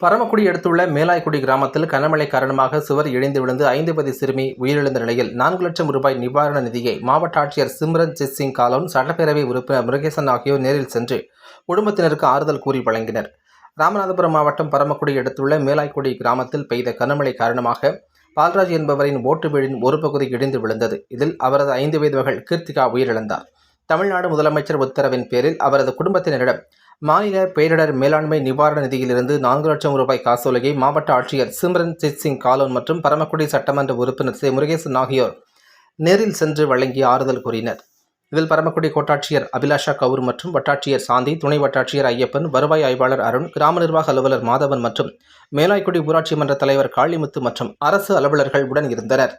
பரமக்குடி அடுத்துள்ள மேலாய்க்குடி கிராமத்தில் கனமழை காரணமாக சுவர் இடிந்து விழுந்து ஐந்து பதி சிறுமி உயிரிழந்த நிலையில் நான்கு லட்சம் ரூபாய் நிவாரண நிதியை மாவட்ட ஆட்சியர் சிம்ரன்ஜித் சிங் காலோன் சட்டப்பேரவை உறுப்பினர் முருகேசன் ஆகியோர் நேரில் சென்று குடும்பத்தினருக்கு ஆறுதல் கூறி வழங்கினர். ராமநாதபுரம் மாவட்டம் பரமக்குடி அடுத்துள்ள மேலாய்க்குடி கிராமத்தில் பெய்த கனமழை காரணமாக பால்ராஜ் என்பவரின் ஓட்டு வீழின் ஒரு பகுதி இடிந்து விழுந்தது. இதில் அவரது ஐந்து வயது மகள் கீர்த்திகா உயிரிழந்தார். தமிழ்நாடு முதலமைச்சர் உத்தரவின் பேரில் அவரது குடும்பத்தினரிடம் மாநில பேரிடர் மேலாண்மை நிவாரண நிதியிலிருந்து நான்கு லட்சம் ரூபாய் காசோலையை மாவட்ட ஆட்சியர் சிம்ரன்ஜித் சிங் காலோன் மற்றும் பரமக்குடி சட்டமன்ற உறுப்பினர் சி முருகேசன் ஆகியோர் நேரில் சென்று வழங்கி ஆறுதல் கூறினர். இதில் பரமக்குடி கோட்டாட்சியர் அபிலாஷா கவுர் மற்றும் வட்டாட்சியர் சாந்தி துணை வட்டாட்சியர் ஐயப்பன் வருவாய் ஆய்வாளர் அருண் கிராம நிர்வாக அலுவலர் மாதவன் மற்றும் மேலாய்க்குடி ஊராட்சி மன்ற தலைவர் காளிமுத்து மற்றும் அரசு அலுவலர்கள் உடன் இருந்தனர்.